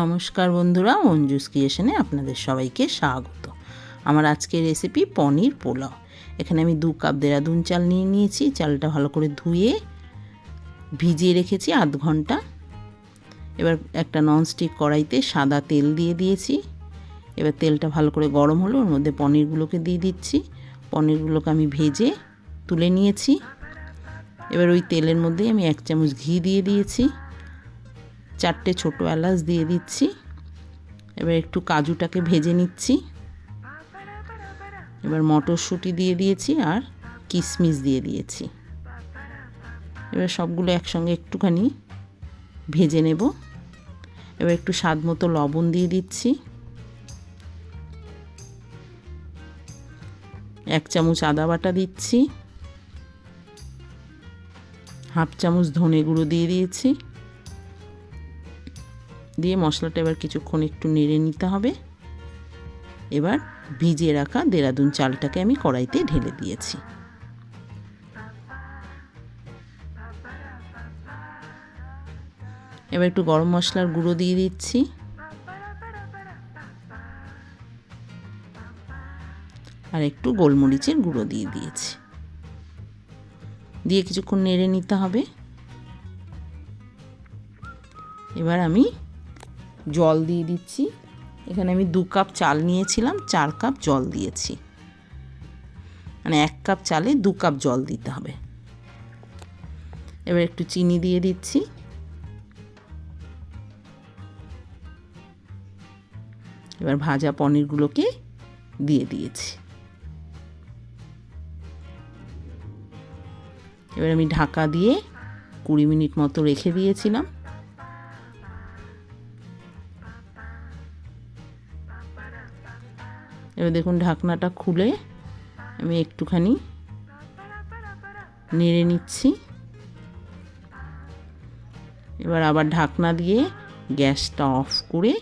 নমস্কার বন্ধুরা, মঞ্জুস ক্রিয়েশনে আপনাদের সবাইকে স্বাগত। আমার আজকের রেসিপি পনির পোলাও। এখানে আমি দু কাপ দেরাদুন চাল নিয়ে নিয়েছি, চালটা ভালো করে ধুয়ে ভিজিয়ে রেখেছি আধ ঘণ্টা। এবার একটা ননস্টিক কড়াইতে সাদা তেল দিয়ে দিয়েছি। এবার তেলটা ভালো করে গরম হলো, ওর মধ্যে পনিরগুলোকে দিয়ে দিচ্ছি। পনিরগুলোকে আমি ভেজে তুলে নিয়েছি। এবার ওই তেলের মধ্যেই আমি এক চামচ ঘি দিয়ে দিয়েছি। চারটে ছোটো এলাচ দিয়ে দিচ্ছি। এবার একটু কাজুটাকে ভেজে নিচ্ছি। এবার মটরশুঁটি দিয়ে দিয়েছি আর কিশমিশ দিয়ে দিয়েছি। এবার সবগুলো একসঙ্গে একটুখানি ভেজে নেব। এবার একটু স্বাদ মতো লবণ দিয়ে দিচ্ছি। এক চামচ আদা বাটা দিচ্ছি। হাফ চামচ ধনে গুঁড়ো দিয়ে দিয়েছি। দিয়ে মশলাটা এবার কিছুক্ষণ একটু নেড়ে নিতে হবে। এবার ভিজিয়ে রাখা দেরাদুন চালটাকে আমি কড়াইতে ঢেলে দিয়েছি। এবার একটু গরম মশলার গুঁড়ো দিয়ে দিচ্ছি। আর একটু গোলমরিচের গুঁড়ো দিয়ে দিয়েছি। দিয়ে কিছুক্ষণ নেড়ে নিতে হবে। এবার আমি জল দিয়ে দিচ্ছি। এখানে আমি দু কাপ চাল নিয়েছিলাম, চার কাপ জল দিয়েছি। মানে এক কাপ চালে দু কাপ জল দিতে হবে। এবার একটু চিনি দিয়ে দিচ্ছি। এবার ভাজা পনিরগুলোকে দিয়ে দিয়েছি। এবার আমি ঢাকা দিয়ে কুড়ি মিনিট মতো রেখে দিয়েছিলাম। এবার দেখুন ঢাকনাটা খুলে আমি একটুখানি নেড়ে নিচ্ছি। এবার আবার ঢাকনা দিয়ে গ্যাসটা অফ করে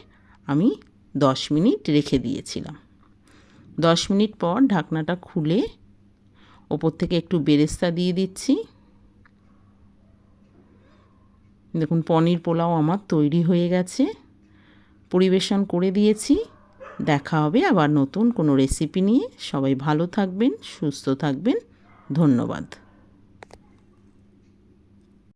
আমি দশ মিনিট রেখে দিয়েছিলাম। দশ মিনিট পর ঢাকনাটা খুলে ওপর থেকে একটু বেরেস্তা দিয়ে দিচ্ছি। দেখুন পনির পোলাও আমার তৈরি হয়ে গেছে। পরিবেশন করে দিয়েছি। দেখা হবে আবার নতুন কোনো রেসিপি নিয়ে। সবাই ভালো থাকবেন সুস্থ থাকবেন। ধন্যবাদ।